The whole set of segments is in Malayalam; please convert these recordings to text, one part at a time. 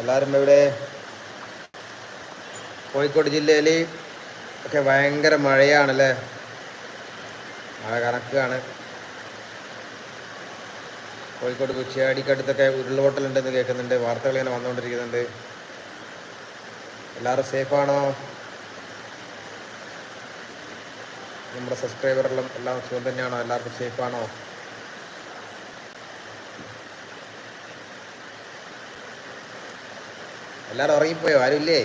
എല്ലാവരും ഇവിടെ കോഴിക്കോട് ജില്ലയിൽ ഒക്കെ ഭയങ്കര മഴയാണല്ലേ? മഴ കണക്കാണ് കോഴിക്കോട് കുച്ചിയാടിക്കടുത്തൊക്കെ ഉരുൾപൊട്ടലുണ്ടെന്ന് കേൾക്കുന്നുണ്ട്. വാർത്തകൾ ഇങ്ങനെ വന്നുകൊണ്ടിരിക്കുന്നുണ്ട്. എല്ലാവരും സേഫാണോ നമ്മുടെ സബ്സ്ക്രൈബറെല്ലാം എല്ലാം സുഖം തന്നെയാണോ? എല്ലാവർക്കും സേഫാണോ എല്ലാവരും ഉറങ്ങിപ്പോയോ? ആരുമില്ലേ.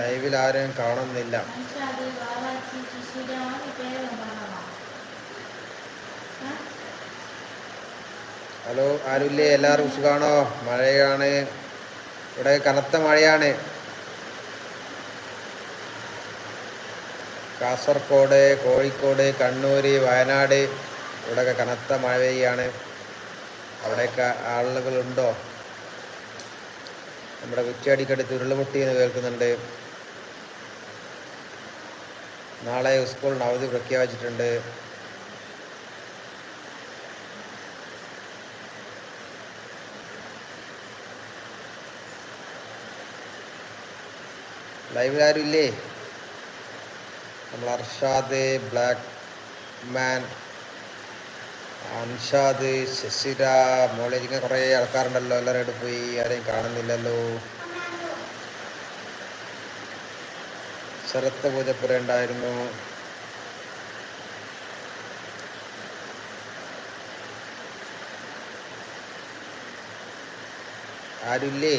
ലൈവിൽ ആരെയും കാണുന്നില്ല. ഹലോ ആരുമില്ലേ? എല്ലാവരും സുഖാണോ? മഴയാണ്. ഇവിടെ കനത്ത മഴയാണ്. കാസർഗോഡ് കോഴിക്കോട് കണ്ണൂർ വയനാട് ഇവിടെയൊക്കെ കനത്ത മഴ പെയ്യാണ്. അവിടെയൊക്കെ ആളുകളുണ്ടോ? നമ്മുടെ ഉച്ചയടിക്കടുത്ത് ഉരുളുപൊട്ടി എന്ന് കേൾക്കുന്നുണ്ട്. നാളെ സ്കൂളിന് അവധി പ്രഖ്യാപിച്ചിട്ടുണ്ട്. ലൈവിൽ ഇല്ലേ? നമ്മൾ അർഷാദ് ബ്ലാക്ക് മാൻ അൻഷാദ് ശശിര മോളെ ഇങ്ങനെ കുറേ ആൾക്കാരുണ്ടല്ലോ. എല്ലാവരും പോയി ആരെയും കാണുന്നില്ലല്ലോ. ശരത്ത് പൂജപ്പുര ഉണ്ടായിരുന്നു. ആരുമില്ലേ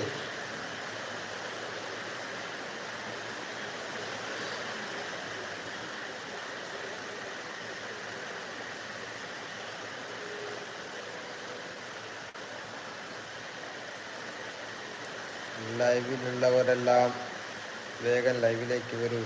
ലൈവിലുള്ളവരെല്ലാം വേഗം ലൈവിലേക്ക് വരൂ.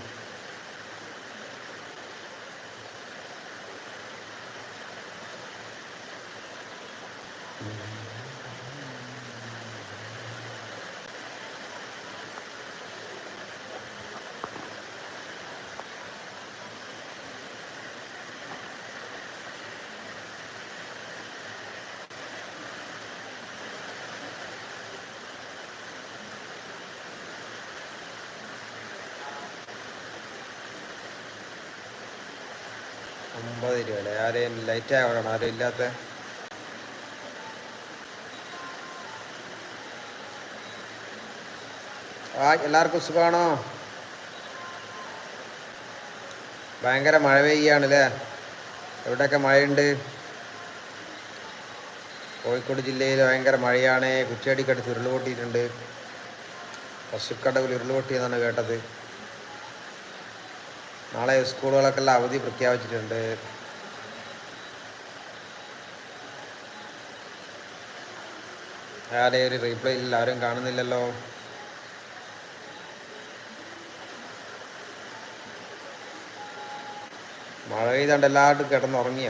ഒമ്പത് രൂപ ആരെയും ലൈറ്റ് ആവണം ആരും ഇല്ലാത്ത എല്ലാവർക്കും സുഖമാണോ? ഭയങ്കര മഴ പെയ്യാണല്ലേ എവിടെയൊക്കെ മഴയുണ്ട്? കോഴിക്കോട് ജില്ലയിൽ ഭയങ്കര മഴയാണ്. കുറ്റിയാടിക്കടുത്ത് ഉരുളുപൊട്ടിയിട്ടുണ്ട് പശുക്കടവിൽ ഉരുളുപൊട്ടിയെന്നാണ് കേട്ടത്. നാളെ സ്കൂളുകളൊക്കെല്ലാം അവധി പ്രഖ്യാപിച്ചിട്ടുണ്ട്. ആരെയും ഒരു റീപ്ലൈ ഇല്ല ആരും കാണുന്നില്ലല്ലോ. മഴ പെയ്താണ്ട് എല്ലാവരും കിടന്നുറങ്ങിയ.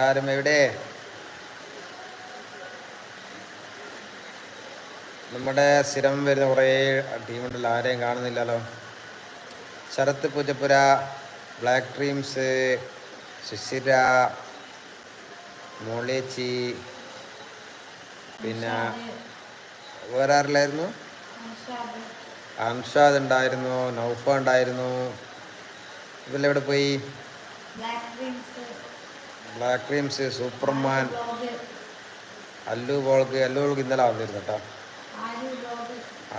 എല്ലാവരും എവിടെ? നമ്മുടെ സ്ഥിരം വരുന്ന കുറേ ടീമുണ്ടല്ലോ ആരെയും കാണുന്നില്ലല്ലോ. ശരത്ത് പൂജപ്പുര ബ്ലാക്ക് ഡ്രീംസ് ശിശിര മോളേച്ചി പിന്നെ വേറെ ആരില്ലായിരുന്നു? അൻഷാദ് ഉണ്ടായിരുന്നു നൗഫ ഉണ്ടായിരുന്നു. ഇതിലെവിടെ പോയി? Black dreams. സൂപ്പർമാൻ അല്ലു ബോൾക്ക് അല്ലു ബോൾക്ക് ഇന്നലെ വന്നിരുന്നു കേട്ടോ.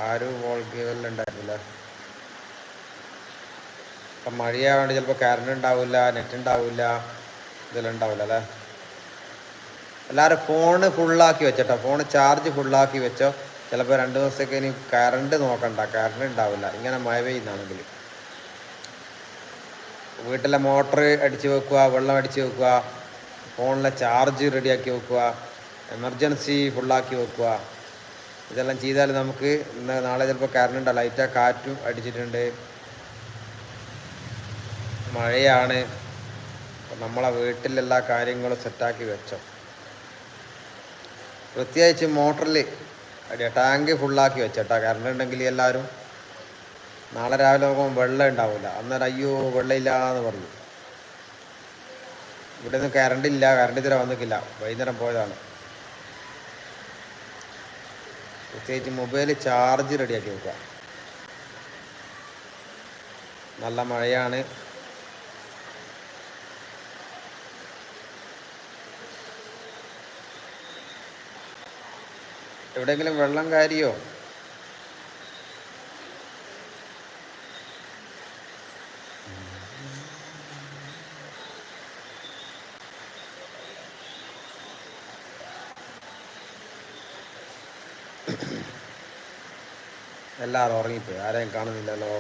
ആരു ബോൾക്ക് ഇതെല്ലാം ഉണ്ടായിരുന്നില്ല. അപ്പൊ മഴയാവേണ്ടി ചിലപ്പോൾ കറണ്ട് ഉണ്ടാവില്ല നെറ്റ് ഉണ്ടാവില്ല ഇതെല്ലാം ഉണ്ടാവില്ല അല്ലേ? എല്ലാവരും ഫോണ് ഫുള്ളാക്കി വെച്ചോട്ടോ. ഫോണ് ചാർജ് ഫുള്ളാക്കി വെച്ചോ. ചിലപ്പോൾ രണ്ട് ദിവസത്തേക്ക് ഇനി കറണ്ട് നോക്കണ്ട. കറണ്ട് ഉണ്ടാവില്ല. ഇങ്ങനെ മഴ പെയ്യുന്നാണെങ്കിൽ വീട്ടിലെ മോട്ടർ അടിച്ചു വെക്കുക വെള്ളം അടിച്ചു വെക്കുക. ഫോണിലെ ചാർജ് റെഡിയാക്കി വെക്കുക എമർജൻസി ഫുള്ളാക്കി വെക്കുക. ഇതെല്ലാം ചെയ്താൽ നമുക്ക് ഇന്ന് നാളെ ചിലപ്പോൾ കറണ്ട് ലൈറ്റാ കാറ്റും അടിച്ചിട്ടുണ്ട്. മഴയാണ്. നമ്മളെ വീട്ടിലെല്ലാ കാര്യങ്ങളും സെറ്റാക്കി വെച്ചോ. പ്രത്യേകിച്ച് മോട്ടറിൽ ടാങ്ക് ഫുള്ളാക്കി വെച്ചോട്ടാ. കറണ്ട് ഉണ്ടെങ്കിൽ എല്ലാവരും നാളെ രാവിലെ നോക്കുമ്പോൾ വെള്ളം ഉണ്ടാവില്ല. അന്നേരം അയ്യോ വെള്ളമില്ല എന്ന് പറഞ്ഞു. ഇവിടെ നിന്ന് കറണ്ട് ഇല്ല കറണ്ട് ഇതുവരെ വന്നിട്ടില്ല. വൈകുന്നേരം പോയതാണ്. പ്രത്യേകിച്ച് മൊബൈൽ ചാർജ് റെഡിയാക്കി വെക്കുക. നല്ല മഴയാണ്. എവിടെയെങ്കിലും വെള്ളം കാര്യോ? എല്ലാവരും ഉറങ്ങിപ്പോയി. ആരെയും കാണുന്നില്ലല്ലോ.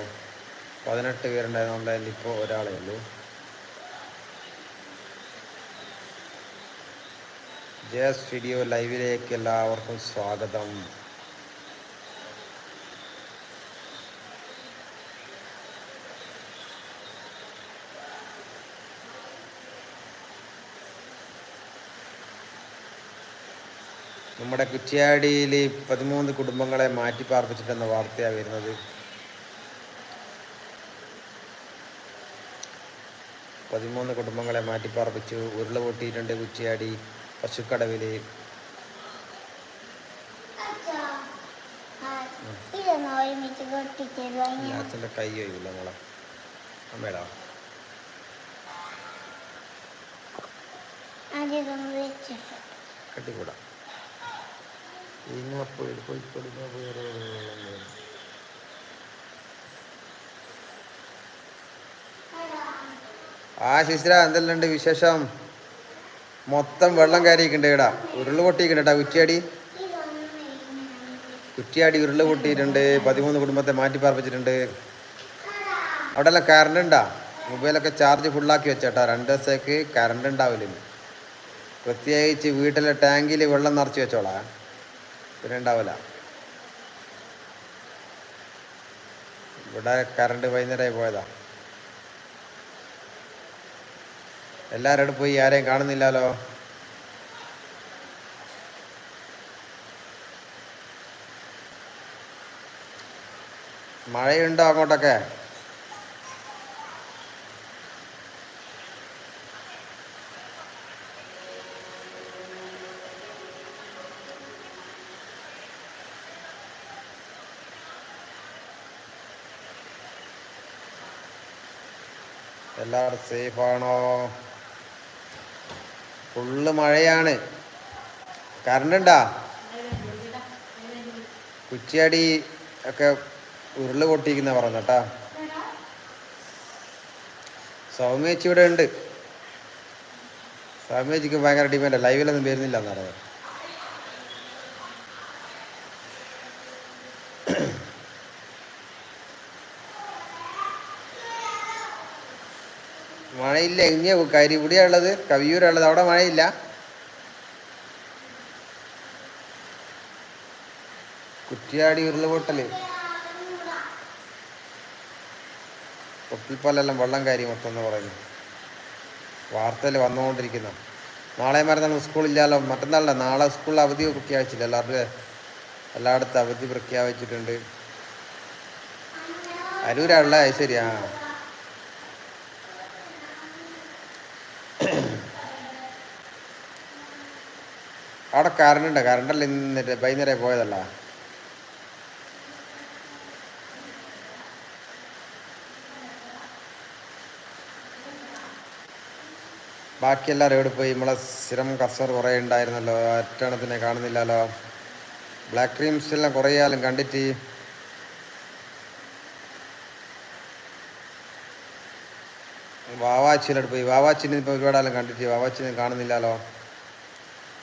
പതിനെട്ട് പേരുണ്ടായതുകൊണ്ട് ഇപ്പോൾ ഒരാളേ ഉള്ളൂ. ജയസ് വീഡിയോ ലൈവിലേക്ക് എല്ലാവർക്കും സ്വാഗതം. നമ്മുടെ കുറ്റ്യാടിയിൽ പതിമൂന്ന് കുടുംബങ്ങളെ മാറ്റി പാർപ്പിച്ചിട്ടെന്ന വാർത്തയാണ് വരുന്നത്. പതിമൂന്ന് കുടുംബങ്ങളെ മാറ്റി പാർപ്പിച്ചു. ഉരുള പൊട്ടിയിട്ടുണ്ട് കുറ്റിയാടി പശുക്കടവിൽ അച്ഛന്റെ കൈ മോളെ. അമ്മേടാ. കെട്ടിക്കൂടാ. ഇങ്ങപ്പോയി കോഴിക്കോടിന് വേറെ ആ ശിശിര എന്തെല്ലാം ഉണ്ട് വിശേഷം? മൊത്തം വെള്ളം കയറിയിട്ടുണ്ട് ഇടാ ഉരുൾ പൊട്ടിയിട്ടുണ്ട് കേട്ടാ കുറ്റിയാടി. ഉരുൾ പൊട്ടിയിട്ടുണ്ട്. പതിമൂന്ന് കുടുംബത്തെ മാറ്റി പാർപ്പിച്ചിട്ടുണ്ട്. അവിടെ എല്ലാം കറണ്ട് ഉണ്ടാ മൊബൈലൊക്കെ ചാർജ് ഫുള്ളാക്കി വെച്ചേട്ടാ. രണ്ട് ദിവസത്തേക്ക് കറണ്ട് ഉണ്ടാവില്ല. പ്രത്യേകിച്ച് വീട്ടിലെ ടാങ്കിൽ വെള്ളം നിറച്ച് വെച്ചോളാ. പിന്നെ ഉണ്ടാവില്ല ഇവിടെ കറണ്ട് വൈകുന്നേരമായി പോയതാ. എല്ലാവരും പോയി ആരെയും കാണുന്നില്ലല്ലോ? മഴയുണ്ടോ അങ്ങോട്ടൊക്കെ? എല്ലാവരും സേഫാണോ ഫുള്ള് മഴയാണ്. കറണ്ട് കുറ്റിയാടി ഒക്കെ ഉരുൾ പൊട്ടിക്കുന്ന പറഞ്ഞട്ടാ സൗമ്യച്ചി ഇവിടെ ഉണ്ട്. സൗമ്യച്ചിക്ക് ഭയങ്കര ഡിമാൻഡ് ലൈവിലൊന്നും വരുന്നില്ല എന്നറിയാം മഴയില്ല ഇനിയ കരി ഇവിടെയാ ഉള്ളത് കവിയൂരുള്ളത് അവിടെ മഴയില്ല. കുറ്റിയാടി ഉരുളുപൊട്ടൽ പൊട്ടിപ്പാലെല്ലാം വെള്ളം കാര്യം മൊത്തം എന്ന് പറയുന്നു. വാർത്തയിൽ വന്നുകൊണ്ടിരിക്കുന്നു. നാളെ മറ്റന്നാൾ സ്കൂളില്ലല്ലോ മറ്റന്നാളല്ല നാളെ സ്കൂളിൽ അവധി പ്രഖ്യാപിച്ചില്ല എല്ലാവരും എല്ലായിടത്തും അവധി പ്രഖ്യാപിച്ചിട്ടുണ്ട്. അരൂരാ ഉള്ള ശരി ആ അവിടെ കറണ്ട് കറണ്ടല്ല ഇന്നിട്ട് വൈകുന്നേരം പോയതല്ല. ബാക്കി എല്ലാവരും എവിടെ പോയി? നമ്മളെ സ്ഥിരം കസ്റ്റമർ കുറേ ഉണ്ടായിരുന്നല്ലോ. ഒറ്റണത്തിനെ കാണുന്നില്ലല്ലോ. ബ്ലാക്ക് ക്രീംസ് എല്ലാം കുറേ കാലം കണ്ടിട്ട്. വാവാച്ചിലോട്ട് പോയി. വാവാച്ചിനെ ഇപ്പോൾ ഒരുപാടാലും കണ്ടിട്ട്. വാവാച്ചിനെ കാണുന്നില്ലല്ലോ.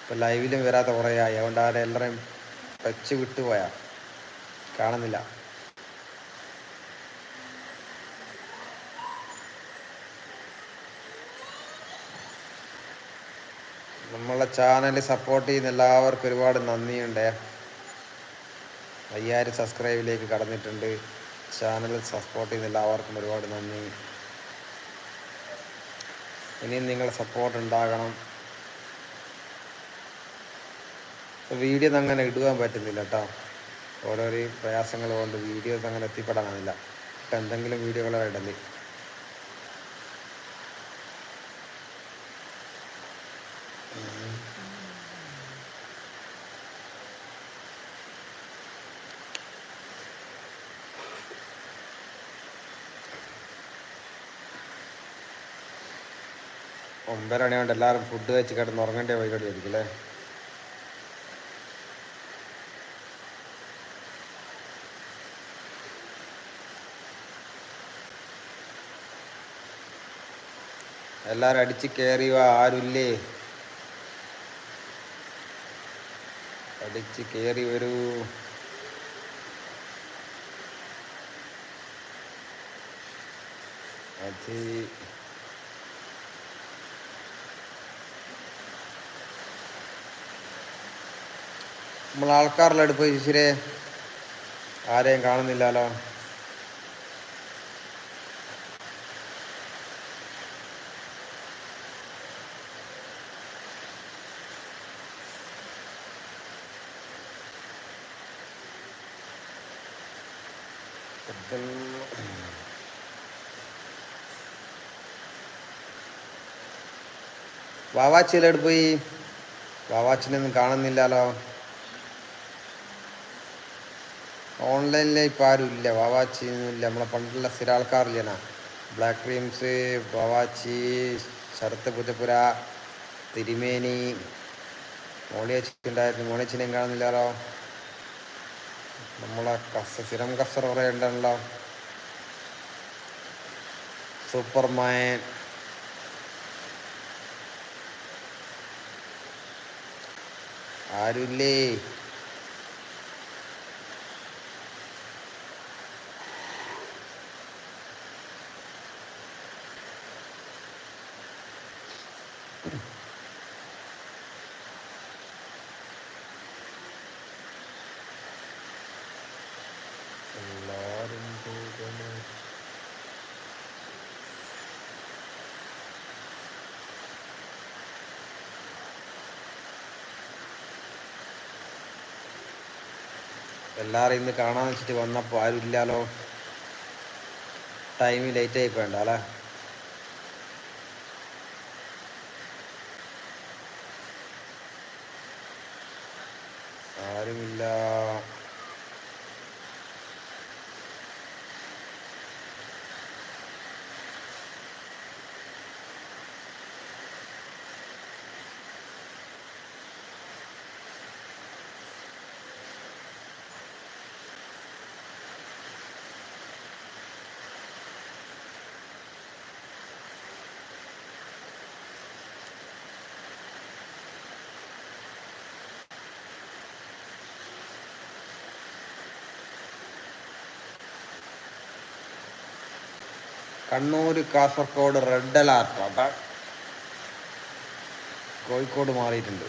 ഇപ്പം ലൈവിലും വരാത്ത കുറേയായി അതുകൊണ്ട് ആരെ എല്ലാവരെയും ടച്ച് വിട്ടുപോയാ കാണുന്നില്ല. നമ്മളെ ചാനൽ സപ്പോർട്ട് ചെയ്യുന്ന എല്ലാവർക്കും ഒരുപാട് നന്ദിയുണ്ട്. അയ്യായിരം സബ്സ്ക്രൈബിലേക്ക് കടന്നിട്ടുണ്ട്. ചാനൽ സപ്പോർട്ട് ചെയ്യുന്ന എല്ലാവർക്കും ഒരുപാട് നന്ദി. ഇനിയും നിങ്ങളുടെ സപ്പോർട്ട് ഉണ്ടാകണം. വീഡിയോ അങ്ങനെ ഇടുവാൻ പറ്റുന്നില്ല കേട്ടോ ഓരോരോ പ്രയാസങ്ങൾ കൊണ്ട് വീഡിയോസ് അങ്ങനെ എത്തിപ്പെടാനില്ല. ഇപ്പം എന്തെങ്കിലും വീഡിയോകളോ ഇടൽ. ഒമ്പര കൊണ്ട് എല്ലാവരും ഫുഡ് കഴിച്ച് കിടന്ന് ഉറങ്ങേണ്ടേ വൈകിട്ട് ആയിരിക്കും അല്ലേ എല്ലാരും അടിച്ച് കയറി വാ ആരുമില്ലേ അടിച്ച് കയറി വരൂ. അത് നമ്മൾ ആൾക്കാരുടെ അടുപ്പ് ഇച്ചിരി ആരെയും കാണുന്നില്ലല്ലോ. വാവാച്ചിയിലെവിടെ പോയി. വാവാച്ചിനൊന്നും കാണുന്നില്ലല്ലോ. ഓൺലൈനിൽ ഇപ്പം ഇല്ല വാവാച്ചി ഒന്നുമില്ല. നമ്മളെ പണ്ടുള്ള സ്ഥിര ആൾക്കാരില്ലേനാ ബ്ലാക്ക് ക്രീംസ് വാവാച്ചി ശരത്ത് പുറ്റപ്പുര തിരുമേനി മോളിയച്ചി ഉണ്ടായിരുന്നു മോളിയച്ചിനെയും കാണുന്നില്ലല്ലോ. നമ്മളെ കസ സ്ഥിരം കസർ കുറേ ഉണ്ടല്ലോ സൂപ്പർമാൻ. ആരുമില്ലേ എല്ലാരും എല്ലാവരും ഇന്ന് കാണാൻ വെച്ചിട്ട് വന്നപ്പോൾ ആരും ഇല്ലാലോ. ടൈം ലേറ്റ് ആയി പോയണ്ട അല്ലേ? ആരുമില്ല കണ്ണൂർ കാസർഗോഡ് റെഡ് അലർട്ട്. അതാ കോഴിക്കോട് മാറിയിട്ടുണ്ട്.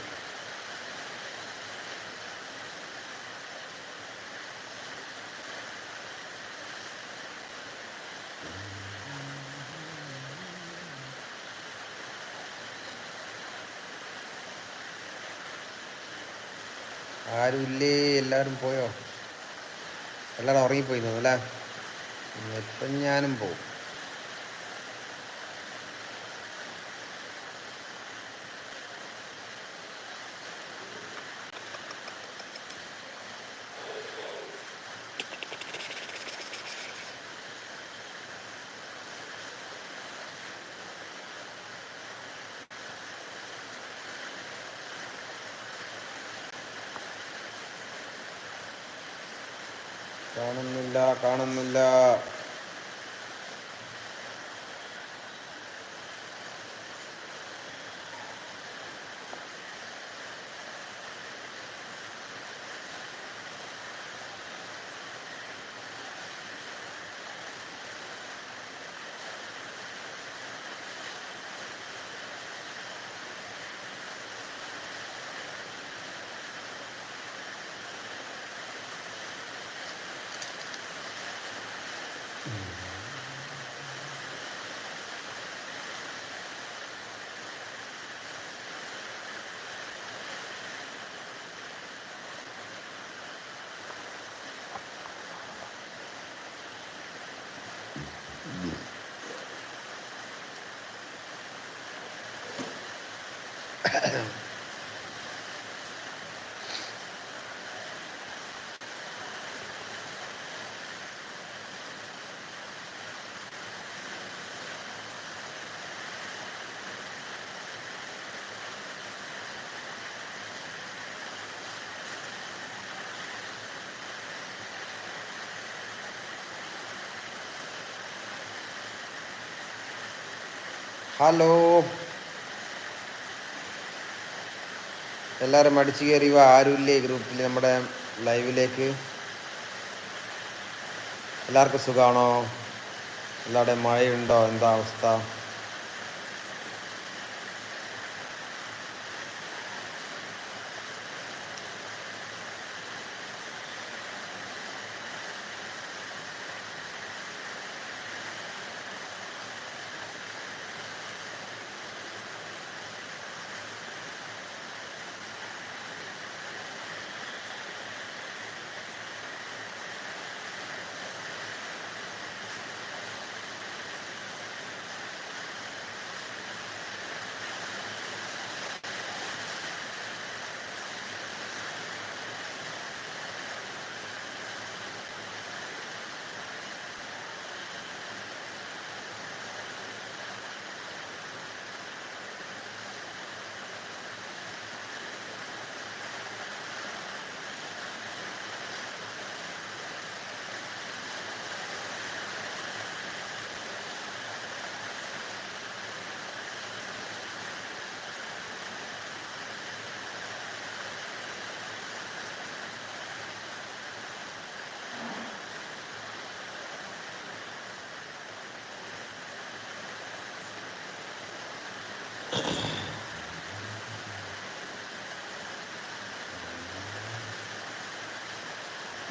ആരുമില്ലേ? എല്ലാവരും പോയോ? എല്ലാവരും ഉറങ്ങിപ്പോയിരുന്നു? അല്ലേ? ഇപ്പം ഞാനും പോവും. കാണുന്നില്ല കാണുന്നില്ല. ഹലോ എല്ലാവരും അടിച്ചു കയറി വാ ആരുമില്ലേ ഗ്രൂപ്പിൽ നമ്മുടെ ലൈവിലേക്ക് എല്ലാവർക്കും സുഖമാണോ എല്ലാവരുടെയും മഴയുണ്ടോ? എന്താ അവസ്ഥ?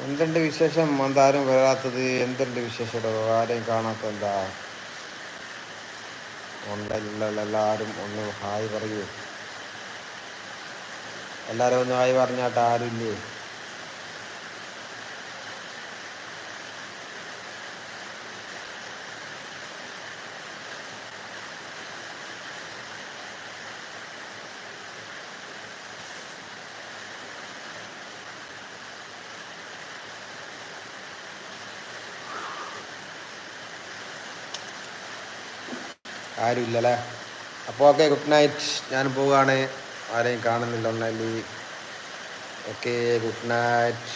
എന്തുണ്ട് വിശേഷം എന്താരും വരാത്തത് എന്തുണ്ട് വിശേഷം ആരെയും കാണാത്ത എന്താ എല്ലാവരും ഒന്ന് ഹായ് പറയൂ. എല്ലാവരും ഒന്ന് ഹായ് ആരും ആരുമില്ലേ ആരും ഇല്ലല്ലേ അപ്പോൾ ഓക്കെ ഗുഡ് നൈറ്റ്. ഞാൻ പോവുകയാണ്. ആരെയും കാണുന്നില്ല ഓൺലൈനിൽ ഓക്കെ ഗുഡ് നൈറ്റ്.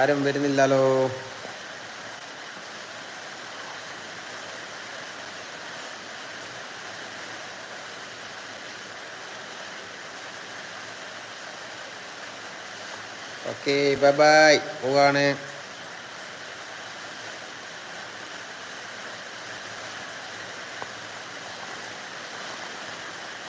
ആരും വരുന്നില്ലല്ലോ. ഓക്കെ ബൈ ബൈ പോവാണ്